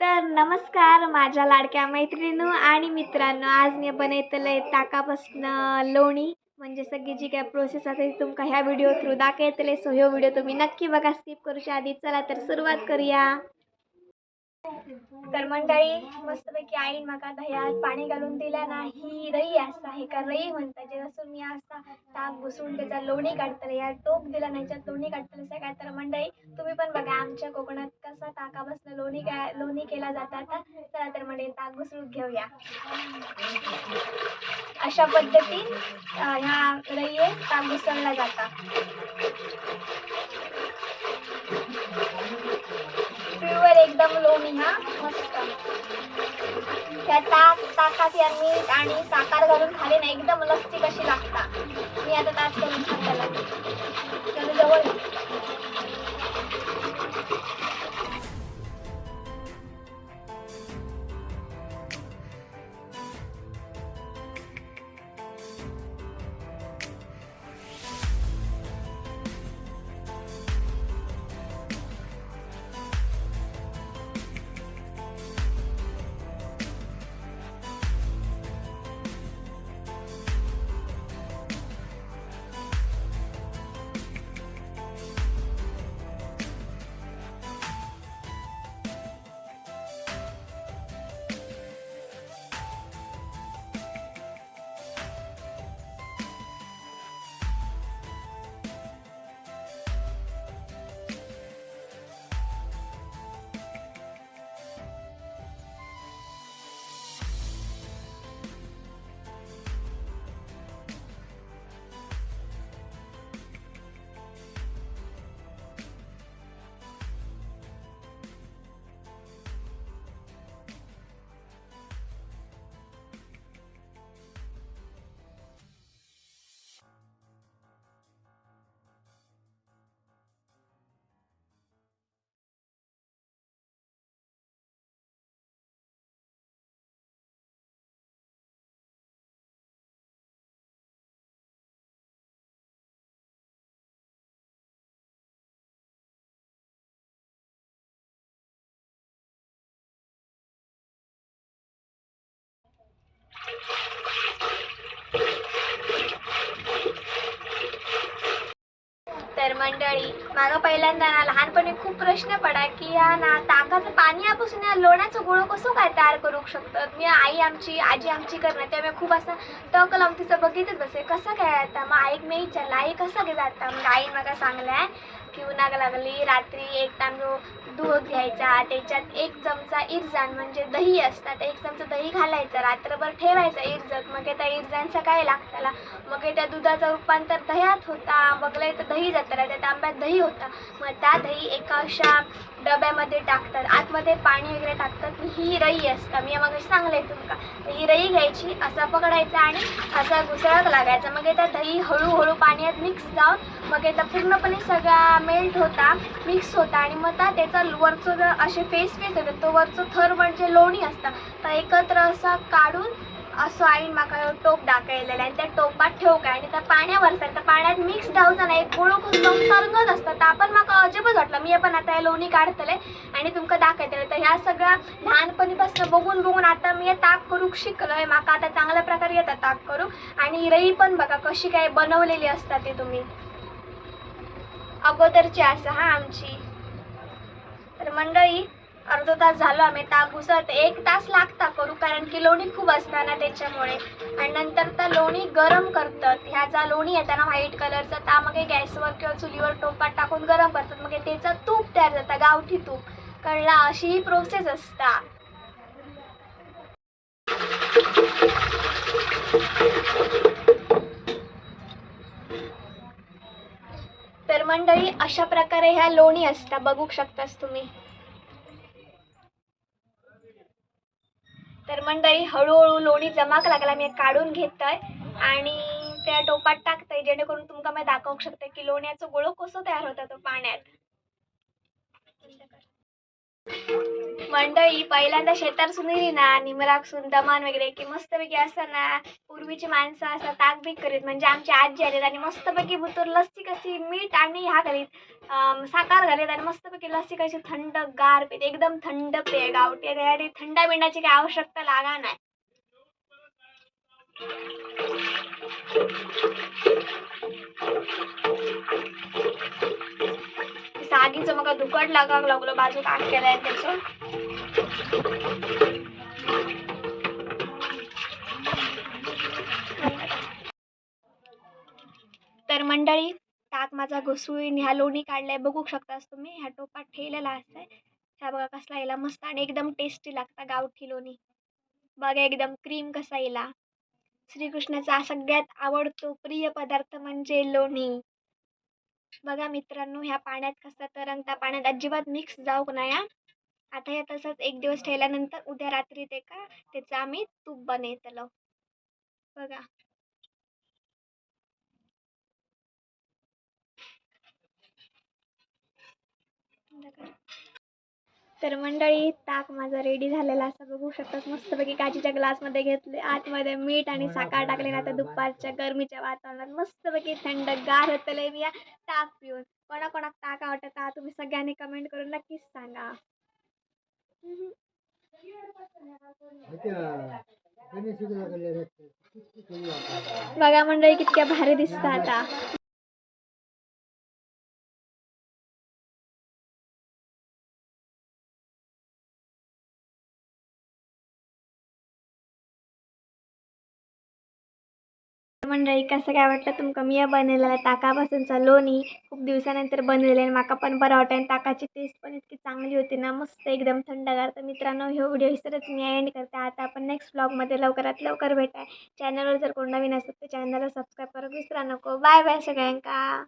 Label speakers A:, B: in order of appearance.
A: तर नमस्कार माझ्या लाडक्या मैत्रिणींनो आणि मित्रांनो. आज मी बनयतलंय ताकापासनं लोणी म्हणजे सगळी जी काय प्रोसेस आहे ती तुमका ह्या व्हिडिओ थ्रू दाखवतले सो ह्यो व्हिडिओ तुम्ही नक्की बघा स्किप करूच्या आधी. चला तर सुरुवात करूया. तर मंडळी मस्तपैकी आईन मका दह्यात पाणी घालून दिल्या ना ही रई आसा हे का रई म्हणता जे जसं मी असता ताक घुसून त्याचा लोणी काढतले या टोप दिला नाही याच्यात लोणी काढतले असं काय? तर मंडळी तुम्ही पण बघा आमच्या कोकणात कसा ताकापासून लोणी काय लोणी केला जातात चला तर मंडळी ताक घुसळून घेऊया. अशा पद्धतीत ह्या रईये ताक घुसळला जाता. प्युअर एकदम लोणी हा मस्त. त्या ताक ताकात या मीठ आणि साखर घालून खाली ना एकदम लस्सी कशी लागता. मी आता तास करून खाताला त्याला जवळ मंडळी मागं पहिल्यांदा ना लहानपणी खूप प्रश्न पडा की या ना ताकाचं पाणी आपण या लोण्याचं गुळ कसं काय तयार करू शकतात मी आई आमची आजी आमची करणार त्यामुळे खूप असं टक लावून तिचं बघितच बसे कसं काय आता? मग आईक मी विचारलं आई कसं काय जाता? मग आई मला सांगलाय की उन्हाग लागली रात्री एक तांदूळ दूध घ्यायचा त्याच्यात एक चमचा इरजान म्हणजे दही असतात एक चमचा दही घालायचं रात्रभर ठेवायचं इरजत. मग त्या इरजान सकाळी लागताला. मग त्या दुधाचं रूपांतर दह्यात होता. बघलं तर दही जाताला त्या तांब्यात दही होता. मग त्या दही एका अशा डब्यामध्ये टाकतात. आतमध्ये पाणी वगैरे टाकतात. ही रई असतं. मी मग सांगले तुमका. ही रई घ्यायची असा पकडायचा आणि असा घुसळत लागायचा. मग त्या दही हळूहळू पाण्यात मिक्स जाऊन मग त्या पूर्णपणे सगळा मेल्ट होता मिक्स होता. आणि मग त्याचा वरचं जर असे फेस फेस येतात तो वरचं थर म्हणजे लोणी असतं. तर एकत्र असा काढून असं आईन माका टोप दाखवलेला आणि त्या टोपात ठेवू काय? आणि त्या पाण्यावर तर त्या पाण्यात मिक्स जाऊचा एक गोळो तरंगत असतं तर आपण माका अजिबच वाटलं. मी पण आता हे लोणी काढतले आणि तुमका दाखवतले तर ह्या सगळ्या लहानपणीपासून बघून बघून आता मी हे ताक करूक शिकलोय माका आता चांगल्या प्रकारे येतात ताक करू आणि रई पण बघा कशी काय बनवलेली असतात ती तुम्ही. अगोदरची असं हा आमची. तर मंडळी अर्धा तास झालो आम्ही ताक घुसत एक तास लागता करू कारण की लोणी खूप असतं ना त्याच्यामुळे. आणि नंतर त्या लोणी गरम करतात. ह्या ज्या लोणी येताना व्हाईट कलरचा त्या मग गॅसवर किंवा चुलीवर टोपात टाकून गरम करतात. मग त्याचं तूप तयार जातं गावठी तूप. कळला? अशी ही प्रोसेस असता. तर मंडळी अशा प्रकारे ह्या लोणी असता. बघू शकतास तुम्ही. तर मंडळी हळूहळू लोणी जमाक लागला. मी काढून घेतोय आणि त्या टोपात टाकतंय जेणेकरून तुमका मी दाखवू शकते की लोण्याचं गोळो कसं तयार होतं तो पाण्यात. मंडळी पहिल्यांदा शेतात सुनेली ना निमराकसून दमान वगैरे की मस्तपैकी असं ना पूर्वीची माणसं असं ताक बीक करीत. म्हणजे आमची आजी आलीत आणि मस्तपैकी बुतूर लस्सी कशी मीठ आणि ह्या करीत साखर घालीत आणि मस्तपैकी लस्सी कशी थंड गार पीत एकदम थंड पेय गावठी त्यासाठी थंडा बिंडाची काही आवश्यकता लागा नाही सागीचं मग दुकट लागाक लागलो बाजू काक केलाय त्याचं. तर मंडळी ताक माझा घुसळून ह्या लोणी काढलाय. बघू शकतास तुम्ही ह्या टोपात ठेवलेला असतंय. ह्या बघा कसला याला मस्त आणि एकदम टेस्टी लागता गावठी लोणी. बघा एकदम क्रीम कसा येला श्रीकृष्णाचा सगळ्यात आवडतो प्रिय पदार्थ म्हणजे लोणी. बघा मित्रांनो ह्या पाण्यात कसा तरंगता पाण्यात अजिबात मिक्स जाऊ नाही हा. आता हे तसंच एक दिवस ठेवल्यानंतर उद्या रात्री ते का त्याचं आम्ही तूप बनवतलो. बघा. तर मंडळी ताक माझा रेडी झालेला असं बघू शकतास. मस्तपैकी काचीच्या ग्लासमध्ये घेतले. आतमध्ये मीठ आणि साखर टाकले ना आता दुपारच्या गरमीच्या वातावरणात मस्तपैकी थंड गार होतले मी या ताक पिऊन. कोणाकोणाक ताक आवडतं का? तुम्ही सगळ्यांनी कमेंट करून नक्कीच सांगा. बघा मंडळी कितक्या भारी दिसतात आता. मंडळी कसं काय वाटलं तुमका मी बनवलेला. ताकापासूनचा लोणी खूप दिवसानंतर बनवले आणि माका पण बरं वाटतं आणि ताकाची टेस्ट पण इतकी चांगली होती ना मस्त एकदम थंडगार. तर मित्रांनो हे व्हिडिओ इसरच मी एंड करते. आता आपण नेक्स्ट ब्लॉगमध्ये लवकरात लवकर भेटाय. चॅनलवर जर कोण नवीन असेल तर चॅनलला सबस्क्राईब करू. विसरा नको. बाय बाय सगळ्यांका.